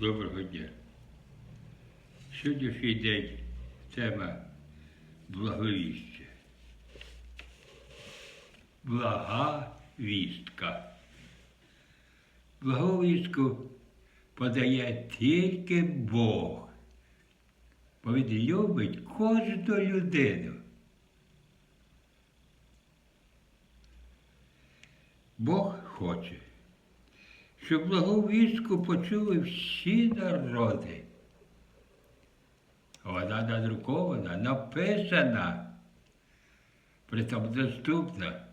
Доброго дня. Сьогоднішній день тема благовістя. Блага вістка. Благовістку подає тільки Бог, бо він любить кожну людину. Бог хоче, щоб благовістку почули всі народи. Вона надрукована, написана, притом доступна.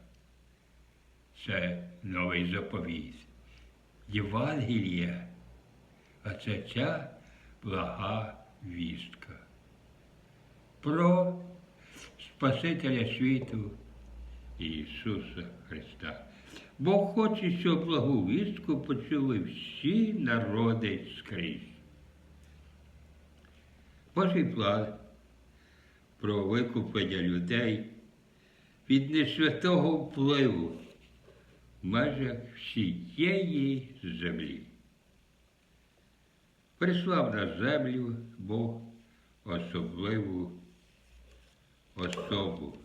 Це новий заповіт. Євангелія, а це ця блага вістка. Про Спасителя світу Ісуса Христа. Бог хоче, щоб благу вістку почули всі народи скрізь. Божий план про викуплення людей від несвятого впливу в межах всієї землі. Прислав на землю Бог особливу особу,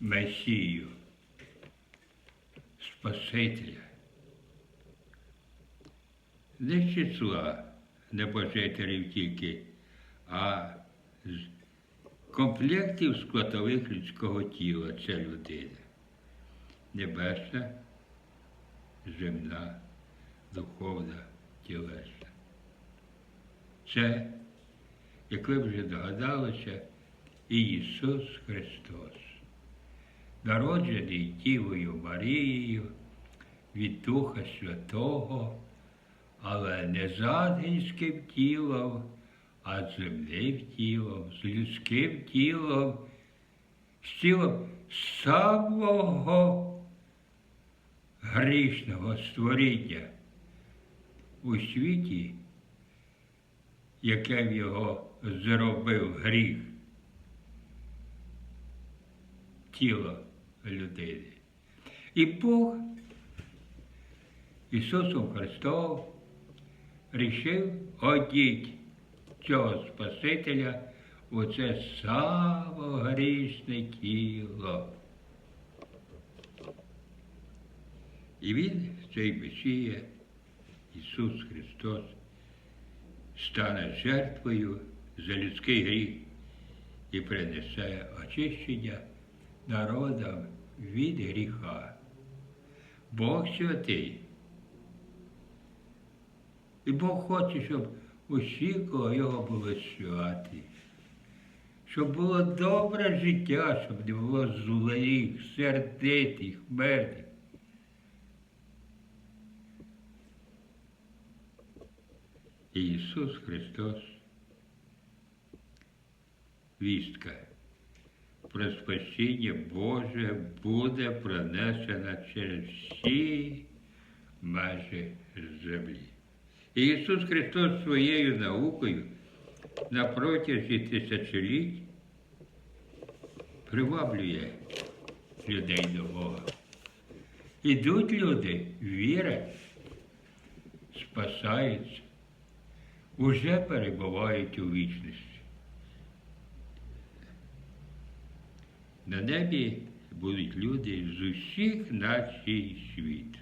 Месію, Спасителя. Не з числа небожителів тільки, а з комплектів складових людського тіла це людина. Небесна, земна, духовна, тілесна. Це, як ви вже догадалися, і Ісус Христос, народжений Дівою Марією від Духа Святого, але не з ангельським тілом, а з земним тілом, з людським тілом, з тілом самого грішного створіння у світі, яке в його зробив гріх. Тіло людини. І Бог Ісусом Христом рішив одіть цього Спасителя у це самогрішне тіло. І Він, цей Месія, Ісус Христос, стане жертвою за людський гріх і принесе очищення народам від гріха. Бог святий. І Бог хоче, щоб усі, кого його були святі, щоб було добре життя, щоб не було злих, сердитих, мертвих. Ісус Христос, вістка про спасіння Боже буде пронесена через всі межі землі. І Ісус Христос своєю наукою на протязі тисячоліть приваблює людей до Бога. Ідуть люди, вірять, спасаються, уже перебувають у вічності. На небі будуть люди з усіх націй світу.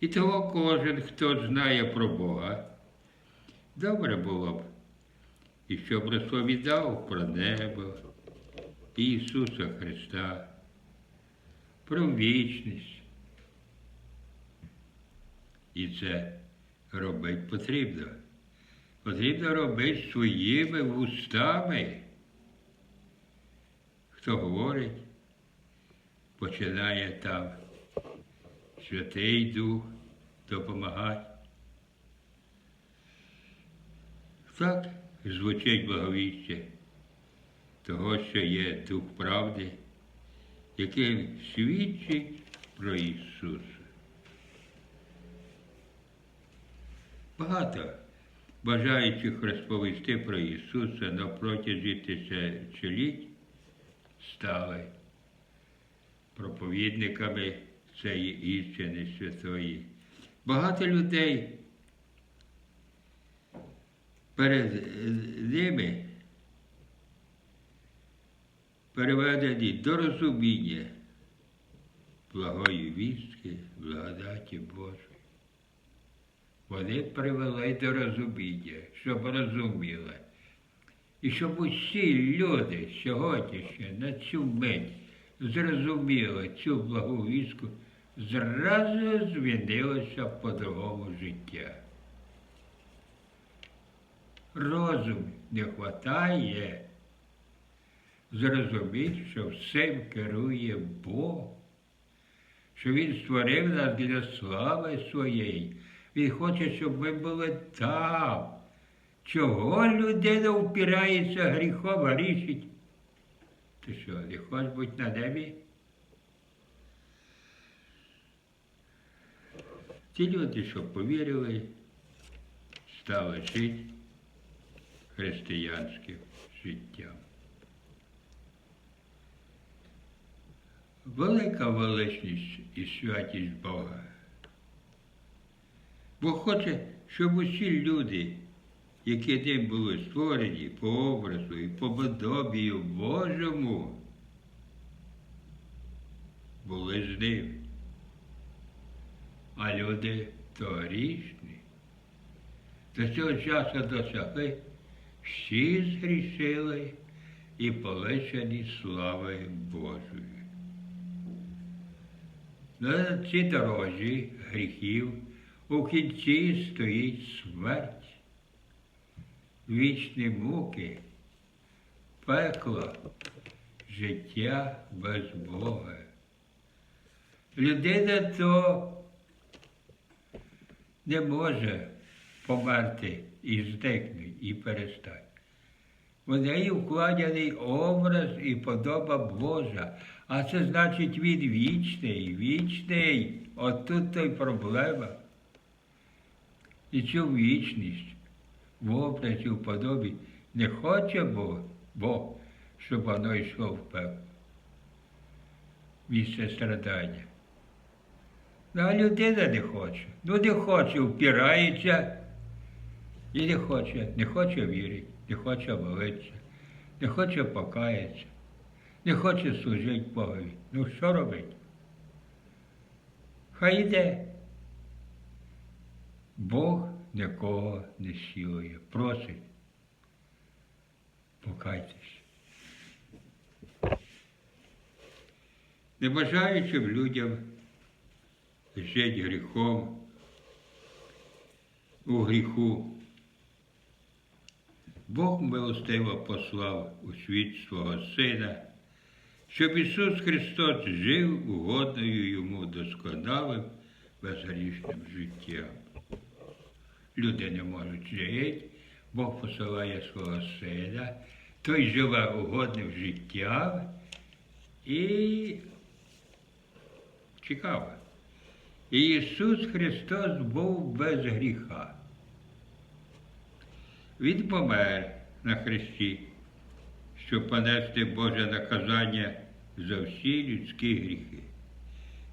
І того кожен, хто знає про Бога, добре було б, і щоб розповідав про небо, Ісуса Христа, про вічність. І це робити потрібно. Потрібно робити своїми вустами. Хто говорить, починає там Святий Дух допомагати. Так звучить благовістя того, що є Дух правди, який свідчить про Ісуса. Багато бажаючих розповісти про Ісуса на протязі тисячоліть стали проповідниками цієї істини святої. Багато людей перед ними переведені до розуміння благої вістки, благодаті Божої. Вони привели до розуміння, щоб розуміли. І щоб усі люди сьогодні ще на цю мить зрозуміли цю благу вістку, зразу змінилося по-другому життя. Розум не вистачає зрозуміти, що всім керує Бог, що Він створив нас для слави своєї. Він хоче, щоб ми були там. Чого людина впирається гріхом, грішить? Ти що, не хочеш бути на небі? Ті люди, що повірили, стали жити християнським життям. Велика величність і святість Бога. Бог хоче, щоб усі люди, які ним були створені по образу і по подобію Божому, були з ним. А люди то грішні. До цього часу досягли, всі згрішили і полишені слави Божої. На цій дорожі гріхів у кінці стоїть смерть, вічні муки, пекло, життя без Бога. Людина то не може померти і зникнути, і перестати. В неї вкладений образ і подоба Божа. А це значить він вічний, вічний. От тут то й проблема. І цю вічність в образі, в подобі не хоче Бог, Бог, щоб воно йшло в пекло. Місце страдання. Ну, а людина не хоче. Ну не хоче, впирається і не хоче, не хоче вірити, не хоче молитися, не хоче покаятися, не хоче служити Богові. Ну що робить? Хай йде. Бог нікого не сілує, просить. Покайтесь. Не бажаючим людям жити гріхом у гріху. Бог милостиво послав у світ свого Сина, щоб Ісус Христос жив угодною йому досконалим безгрішним життям. Люди не можуть жити, Бог посилає свого Сина, той живе угодним життям і. І Ісус Христос був без гріха. Він помер на хресті, щоб понести Боже наказання за всі людські гріхи.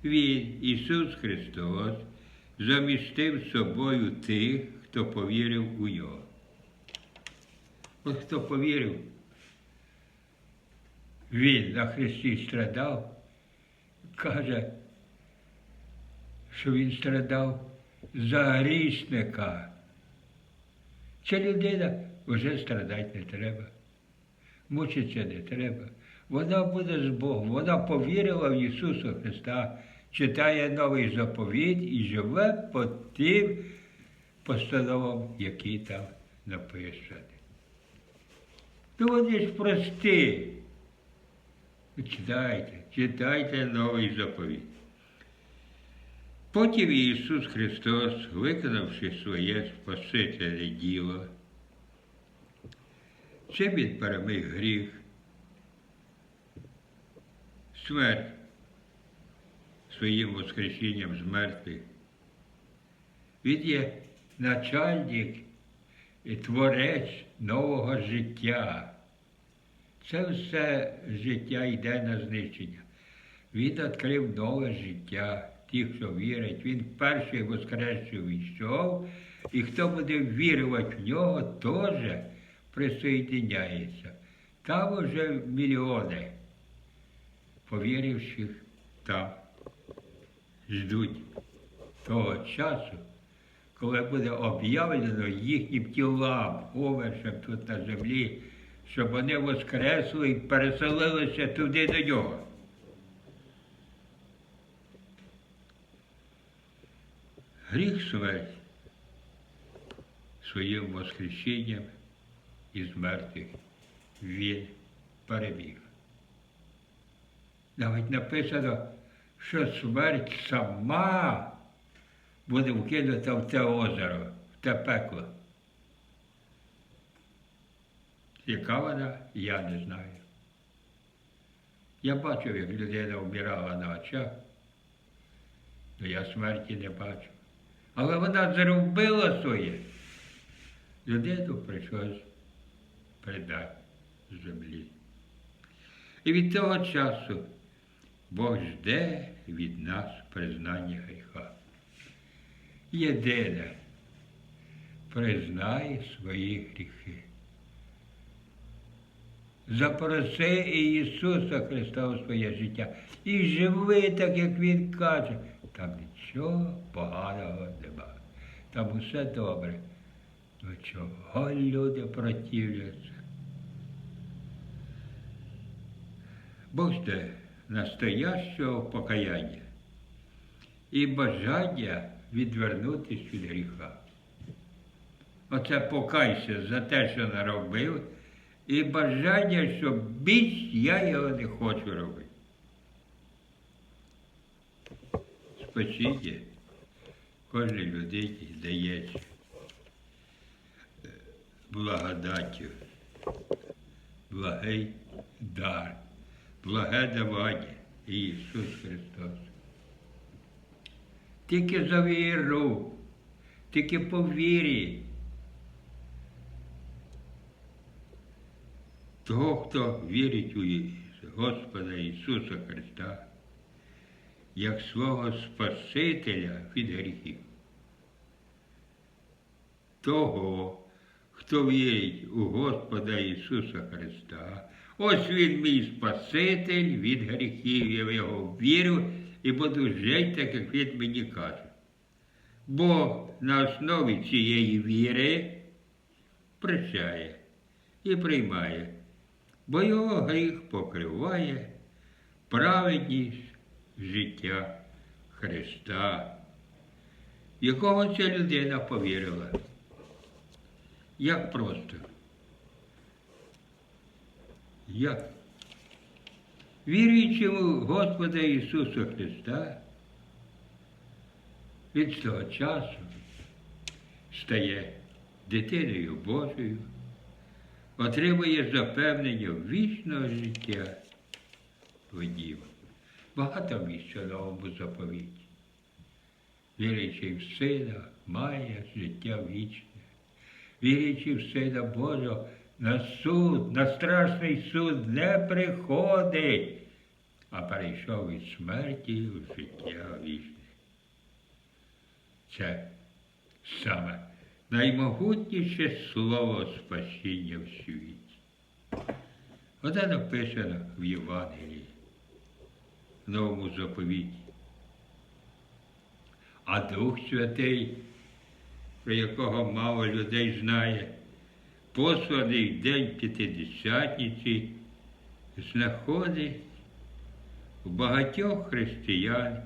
Він, Ісус Христос, замістив собою тих, хто повірив у Його. От хто повірив, Він на хресті страдав, каже, що він страдав за грішника. Ця людина вже страдати не треба, мучитися не треба. Вона буде з Богом, вона повірила в Ісуса Христа, читає новий заповідь і живе по тим постановам, які там написані. Ну вони ж. Читайте, читайте новий заповідь. Потім Ісус Христос, виконавши своє спасительне діло, чим Він переміг гріх, смерть своїм воскресінням з мертвих. Він є начальник і творець нового життя. Це все життя йде на знищення. Він відкрив нове життя ті, хто вірить, він перший воскресший війшов, і хто буде вірувати в нього, теж присоєдиняється. Там уже мільйони повіривших там ждуть того часу, коли буде об'явлено їхнім тілам, повершем тут на землі, щоб вони воскресли і переселилися туди до нього. Гріх смерть своїм воскресінням із мертвих він переміг. Навіть написано, що смерть сама буде вкинута в те озеро, в те пекло. Яка вона, я не знаю. Я бачив, як людина вмирала на очах, але я смерті не бачу. Але вона зробила своє. Людину прийшлось передати з землі. І від того часу Бог жде від нас признання гріха. Єдине, признай свої гріхи. Запроси Ісуса Христа у своє життя і живи так, як Він каже. Там нічого поганого нема. Там усе добре. Ну чого люди противляться? Бог жде настоящого покаяння і бажання відвернутися від гріха. Оце покайся за те, що наробив, і бажання, що більш я його не хочу робити. Спасіння кожній людині дається благодаттю, благий дар, благе давання Ісус Христос. Тільки за віру, тільки по вірі. Того, хто вірить у Господа Ісуса Христа, як свого Спасителя від гріхів. Того, хто вірить у Господа Ісуса Христа, ось Він мій Спаситель від гріхів. Я в його вірю і буду жити, так як він мені каже. Бог на основі цієї віри прощає і приймає, бо його гріх покриває праведність життя Христа, якого ця людина повірила. Як просто? Як? Віруючи в Господа Ісуса Христа, він з того часу стає дитиною Божою, отримує запевнення вічного життя в нім. Багато місць у новому заповіті. Віруючи в Сина, має життя вічне. Віруючи в Сина Божого, на суд, на страшний суд не приходить, а перейшов від смерті в життя вічне. Це саме наймогутніше слово спасіння в світі. Воно написано в Євангелії, в новому заповіті. А Дух Святий, про якого мало людей знає, посланий день П'ятидесятниці, знаходить у багатьох християн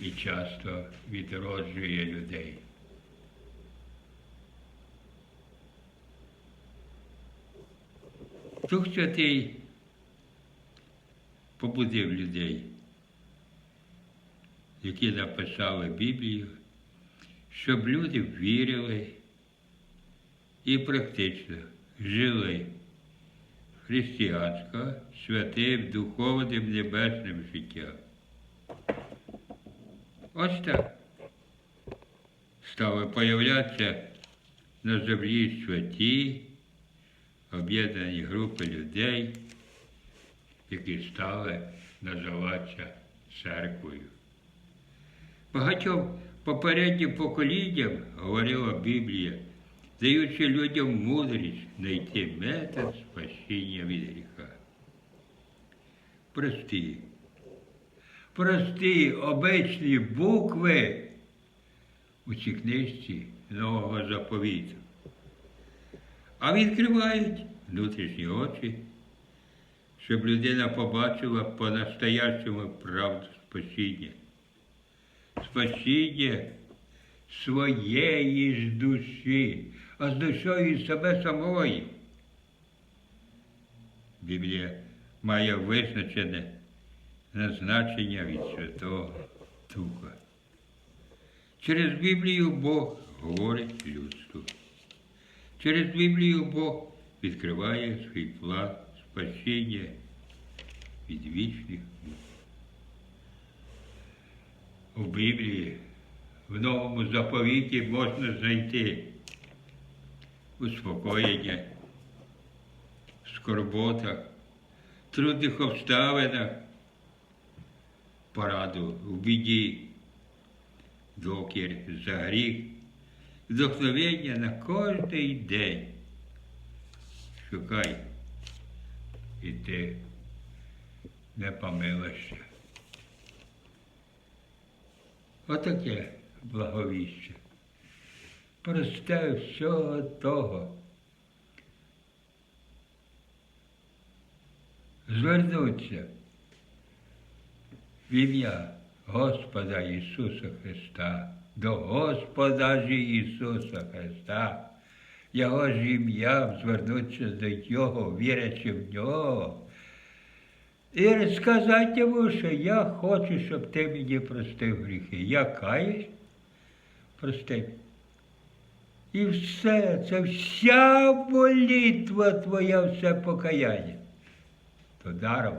і часто відроджує людей. Дух Святий побудив людей, які написали Біблію, щоб люди вірили і практично жили християнсько, святим, духовним, небесним життям. Ось так. Стали появлятися на землі святі, об'єднані групи людей, які стали називатися церквою. Багатьом попереднім поколінням говорила Біблія, даючи людям мудрість знайти метод спасіння від гріха. Прості, прості обичні букви у цій книжці нового заповіту. А відкривають внутрішні очі, щоб людина побачила по-настоящому правду спасіння. Спасіння своєї ж душі, а з душою себе самої. Біблія має визначене назначення від Святого Духа. Через Біблію Бог говорить людству. Через Біблію Бог відкриває свій план спасіння від вічних. У Біблії, в новому заповіті можна знайти успокоєння, в скорботах, трудних обставинах, пораду в біді, докір за гріх, вдохновення на кожний день. Шукай, і ти не помилишся. Отаке благовіще. Просте всього того. Звернуться в ім'я Господа Ісуса Христа, до Господа ж Ісуса Христа, Його ж ім'ям звернуться до Його, вірячи в Нього. І сказати йому, що я хочу, щоб ти мені простив гріхи. Я каюсь, прости. І все, це вся молитва твоя, все покаяння. То даром.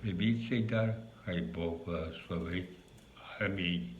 Прибіть цей дар, хай Бог благословить. Амінь.